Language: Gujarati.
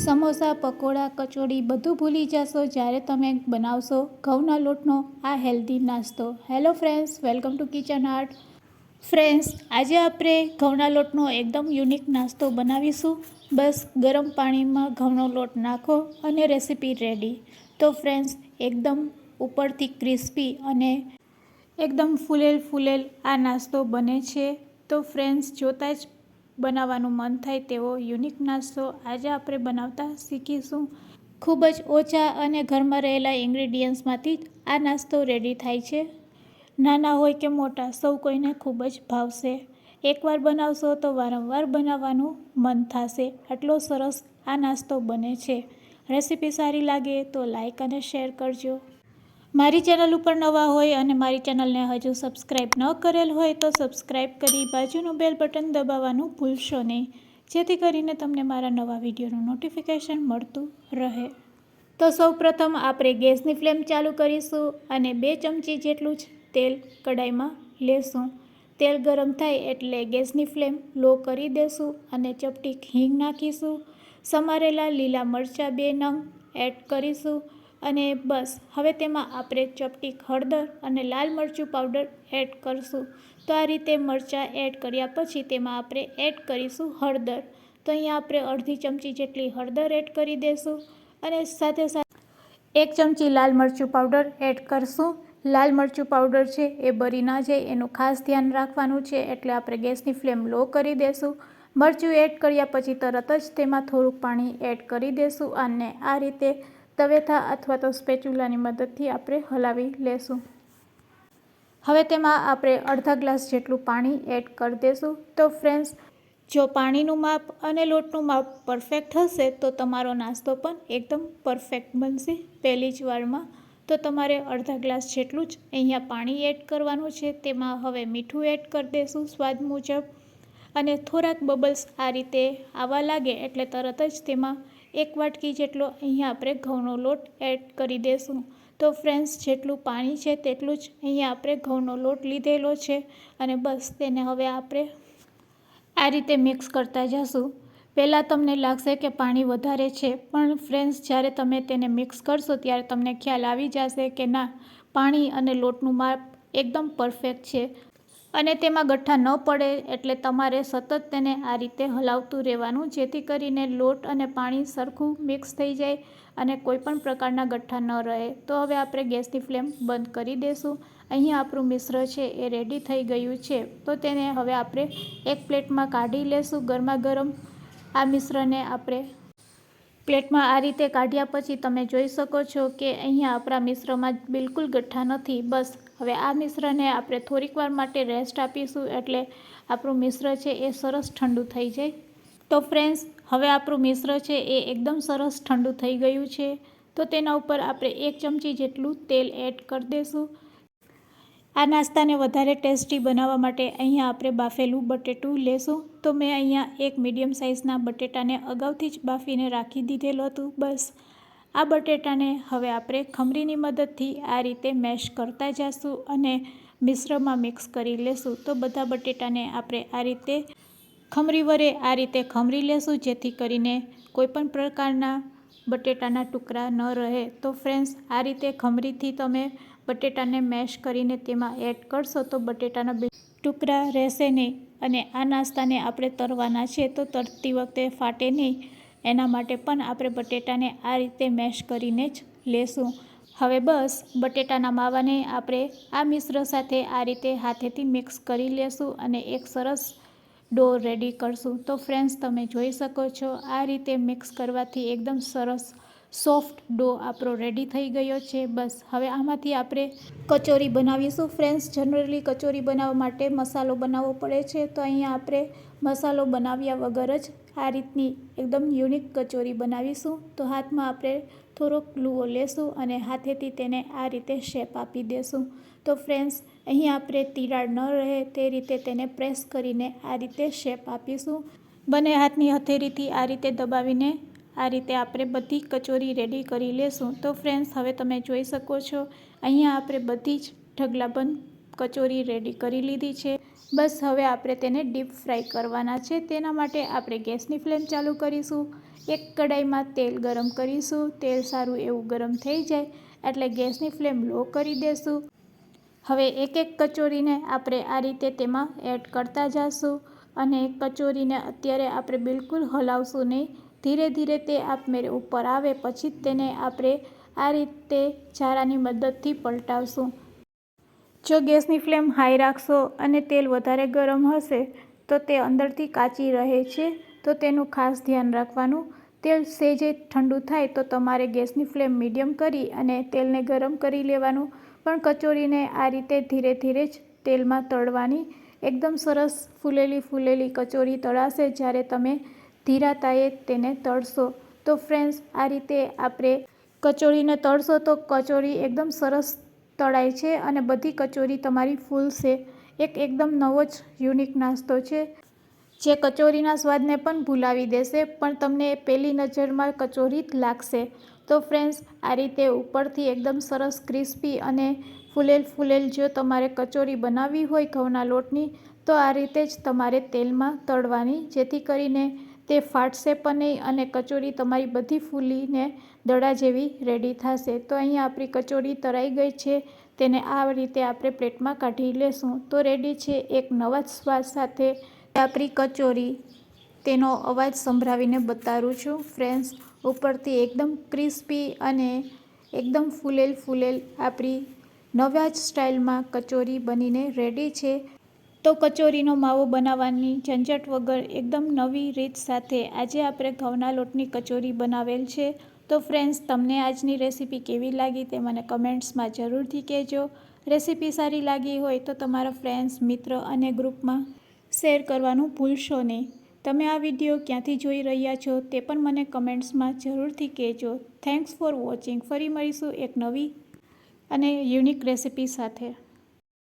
સમોસા, પકોડા કચોડી બધું ભૂલી જશો જ્યારે તમે બનાવશો ઘઉંના લોટનો આ હેલ્ધી નાસ્તો. Hello friends welcome to kitchen art friends આજે આપણે ઘઉંના લોટનો એકદમ યુનિક નાસ્તો બનાવીશું. બસ ગરમ પાણીમાં ઘઉંનો લોટ નાખો અને રેસીપી રેડી તો ફ્રેન્ડ્સ એકદમ ઉપરથી ક્રિસ્પી અને એકદમ ફૂલેલ ફૂલેલ આ નાસ્તો બને છે. તો ફ્રેન્ડ્સ જોતાં જ બનાવવાનું મન થાય તેવો યુનિક નાસ્તો આજે આપણે બનાવતા શીખીશું. ખૂબ જ ઓછા અને ઘરમાં રહેલા ઇન્ગ્રીડિયન્ટ્સમાંથી આ નાસ્તો રેડી થાય છે. નાના હોય કે મોટા સૌ કોઈને ખૂબ જ ભાવશે. એકવાર બનાવશો તો વારંવાર બનાવવાનું મન થશે. આટલો સરસ આ નાસ્તો બને છે. રેસીપી સારી લાગે તો લાઇક અને શેર કરજો. મારી ચેનલ ઉપર નવા હોય અને મારી ચેનલને હજુ સબસ્ક્રાઈબ ન કરેલ હોય તો સબસ્ક્રાઈબ કરી બાજુનું બેલ બટન દબાવવાનું ભૂલશો નહીં. જેથી કરીને તમને મારા નવા વિડીયોનું નોટિફિકેશન મળતું રહે. તો સૌ પ્રથમ આપણે ગેસની ફ્લેમ ચાલુ કરીશું અને બે ચમચી જેટલું જ તેલ કડાઈમાં લેશું. તેલ ગરમ થાય એટલે ગેસની ફ્લેમ લો કરી દેશું અને ચપટી હિંગ નાખીશું. સમારેલા લીલા મરચાં બે નંગ એડ કરીશું. અને બસ, હવે તેમાં આપણે ચપટી હળદર અને લાલ મરચું પાવડર એડ કરશું. તો આ રીતે મરચાં એડ કર્યા પછી તેમાં આપણે એડ કરીશું હળદર. તો અહીંયા આપણે અડધી ચમચી જેટલી હળદર એડ કરી દઈશું અને સાથે સાથે એક ચમચી લાલ મરચું પાવડર એડ કરશું. લાલ મરચું પાવડર છે એ બરી ના જાય, એનું ખાસ ધ્યાન રાખવાનું છે એટલે આપણે ગેસની ફ્લેમ લો કરી દઈશું મરચું એડ કર્યા પછી તરત જ તેમાં થોડુંક પાણી એડ કરી દઈશું અને આ રીતે તવેથા અથવા તો સ્પેચ્યુલાની મદદથી આપણે હલાવી લેશું. હવે તેમાં આપણે અડધા ગ્લાસ જેટલું પાણી એડ કરી દઈશું તો ફ્રેન્ડ્સ, જો પાણીનું માપ અને લોટનું માપ પરફેક્ટ હશે, તો તમારો નાસ્તો પણ એકદમ પરફેક્ટ બનશે પહેલી જ વારમાં. તો તમારે અડધા ગ્લાસ જેટલું જ અહીંયા પાણી એડ કરવાનું છે. તેમાં હવે મીઠું એડ કરી દઈશું સ્વાદ મુજબ. અને થોડાક બબલ્સ આ રીતે આવવા લાગે એટલે તરત જ તેમાં એક વાટકી જેટલો અહીંયા આપણે ઘઉંનો લોટ એડ કરી દઈશું તો ફ્રેન્ડ્સ જેટલું પાણી છે તેટલું જ અહીંયા આપણે ઘઉંનો લોટ લીધેલો છે અને બસ તેને હવે આપણે આ રીતે મિક્સ કરતા જશું. પહેલાં તમને લાગશે કે પાણી વધારે છે, પણ ફ્રેન્ડ્સ જ્યારે તમે તેને મિક્સ કરશો ત્યારે તમને ખ્યાલ આવી જશે કે ના, પાણી અને લોટનું માપ એકદમ પરફેક્ટ છે. અને તેમાં ગઠ્ઠા ન પડે એટલે તમારે સતત તેને આ રીતે હલાવતું રહેવાનું, જેથી કરીને લોટ અને પાણી સરખું મિક્સ થઈ જાય અને કોઈપણ પ્રકારના ગઠ્ઠા ન રહે. તો હવે આપણે ગેસની ફ્લેમ બંધ કરી દઈશું અહીંયા આપણું મિશ્ર છે એ રેડી થઈ ગયું છે. તો તેને હવે આપણે એક પ્લેટમાં કાઢી લેશું ગરમા ગરમ આ મિશ્રને આપણે પ્લેટમાં આ રીતે કાઢ્યા પછી તમે જોઈ શકો છો કે અહીંયા આપણા મિશ્રમાં બિલકુલ ગઠ્ઠા નથી. બસ હવે આ મિશ્રને આપણે થોડીક વાર માટે રેસ્ટ આપીશું એટલે આપણું મિશ્ર છે એ સરસ ઠંડુ થઈ જાય. તો ફ્રેન્ડ્સ હવે આપણું મિશ્ર છે એ એકદમ સરસ ઠંડુ થઈ ગયું છે. તો તેના ઉપર આપણે એક ચમચી જેટલું તેલ એડ કરી દઈશું આ નાસ્તાને વધારે ટેસ્ટી બનાવવા માટે અહીંયા આપણે બાફેલું બટેટું લેશું. તો મેં અહીંયા એક મીડિયમ સાઇઝના બટેટાને અગાઉથી જ બાફીને રાખી દીધેલું હતું. બસ આ બટેટાને હવે આપણે ખમરીની મદદથી આ રીતે મેશ કરતા જઈશું અને મિશ્રમાં મિક્સ કરી લેશું. તો બધા બટેટાને આપણે આ રીતે ખમરી વરે આ રીતે ખમરી લેશું, જેથી કરીને કોઈપણ પ્રકારના બટેટાના ટુકડા ન રહે. તો ફ્રેન્ડ્સ, આ રીતે ખમરીથી તમે બટેટાને મેશ કરીને તેમાં એડ કરશો તો બટેટાના ટુકડા રહેશે નહીં અને આ નાસ્તાને આપણે તરવાના છે. તો તરતી વખતે ફાટે નહીં. એના માટે પણ આપણે બટેટાને આ રીતે મેશ કરીને જ લેશું. હવે બસ, બટેટાના માવાને આપણે આ મિશ્ર સાથે આ રીતે હાથેથી મિક્સ કરી લેશું અને એક સરસ ડો રેડી કરશું. તો ફ્રેન્ડ્સ, તમે જોઈ શકો છો, આ રીતે મિક્સ કરવાથી એકદમ સરસ સોફ્ટ ડો આપણો રેડી થઈ ગયો છે. બસ, હવે આમાંથી આપણે કચોરી બનાવીશું. ફ્રેન્ડ્સ, જનરલી કચોરી બનાવવા માટે મસાલો બનાવવો પડે છે. તો અહીંયા આપણે મસાલો બનાવ્યા વગર જ આ રીતની એકદમ યુનિક કચોરી બનાવીશું. તો હાથમાં આપણે થોડોક લુઓ લેશું અને હાથેથી તેને આ રીતે શેપ આપી દેશું. તો ફ્રેન્ડ્સ, અહીં આપણે તિરાડ ન રહે તે રીતે તેને પ્રેસ કરીને આ રીતે શેપ આપીશું. બંને હાથની હથેળીથી આ રીતે દબાવીને આ રીતે આપણે બધી કચોરી રેડી કરી લેશું. તો ફ્રેન્ડ્સ, હવે તમે જોઈ શકો છો, અહીંયા આપણે બધી જ ઢગલાબંધ કચોરી રેડી કરી લીધી છે. બસ હવે આપણે તેને ડીપ ફ્રાય કરવાના છે. તેના માટે આપણે ગેસની ફ્લેમ ચાલુ કરીશું. એક કડાઈમાં તેલ ગરમ કરીશું. તેલ સારું એવું ગરમ થઈ જાય એટલે ગેસની ફ્લેમ લો કરી દેશું. હવે એક એક કચોરીને આપણે આ રીતે તેમાં એડ કરતા જઈશું અને કચોરીને અત્યારે આપણે બિલકુલ હલાવશું નહીં. ધીરે ધીરે તે આપમેળે ઉપર આવે પછી તેને આપણે આ રીતે ચારાની મદદથી પલટાવશું. જો ગેસની ફ્લેમ હાઈ રાખશો અને તેલ વધારે ગરમ હશે, તો તે અંદરથી કાચી રહે છે, તો તેનું ખાસ ધ્યાન રાખવાનું. તેલ સેજે ઠંડુ થાય, તો તમારે ગેસની ફ્લેમ મીડિયમ કરી અને તેલને ગરમ કરી લેવાનું. પણ કચોરીને આ રીતે ધીરે ધીરે જ તેલમાં તળવાની. એકદમ સરસ ફૂલેલી ફૂલેલી કચોરી તળાશે જ્યારે તમે ધીરા તાયે તેને તળશો. તો ફ્રેન્ડ્સ, આ રીતે આપણે કચોરીને તળશો તો કચોરી એકદમ સરસ તળાય છે અને બધી કચોરી તમારી ફૂલશે એક એકદમ નવો જ, યુનિક નાસ્તો છે. જે કચોરીના સ્વાદને પણ ભૂલાવી દેશે, પણ તમને પહેલી નજરમાં કચોરી જ લાગશે. તો ફ્રેન્ડ્સ, આ રીતે ઉપરથી એકદમ સરસ ક્રિસ્પી અને ફૂલેલ ફૂલેલ જો તમારે કચોરી બનાવવી હોય ઘઉંના લોટની, તો આ રીતે જ તમારે તેલમાં તળવાની, જેથી કરીને તે ફાટશે પણ નહીં અને કચોરી તમારી બધી ફૂલીને દડા જેવી રેડી થશે. તો અહીંયા આપણી કચોરી તળાઈ ગઈ છે. તેને આ રીતે આપણે પ્લેટમાં કાઢી લેશું. તો રેડી છે એક નવા સ્વાદ સાથે આપણી કચોરી. તેનો અવાજ સંભળાવીને બતાવું છું. ફ્રેન્ડ્સ, ઉપરથી એકદમ ક્રિસ્પી અને એકદમ ફૂલેલ ફૂલેલ આપણી નવા જ સ્ટાઇલમાં કચોરી બનીને રેડી છે. તો કચોરીનો માવો બનાવવાની ઝંઝટ વગર એકદમ નવી રીત સાથે આજે આપણે ઘઉંના લોટની કચોરી બનાવેલ છે. તો ફ્રેન્ડ્સ તમને આજની રેસીપી કેવી લાગી તે મને કમેન્ટ્સમાં જરૂરથી કહેજો. રેસીપી સારી લાગી હોય તો તમારા ફ્રેન્ડ્સ મિત્ર અને ગ્રુપમાં શેર કરવાનું ભૂલશો નહીં. તમે આ વીડિયો ક્યાંથી જોઈ રહ્યા છો તે પણ મને કમેન્ટ્સમાં જરૂરથી કહેજો. થેન્ક્સ ફોર વોચિંગ ફરી મળીશું એક નવી અને યુનિક રેસીપી સાથે.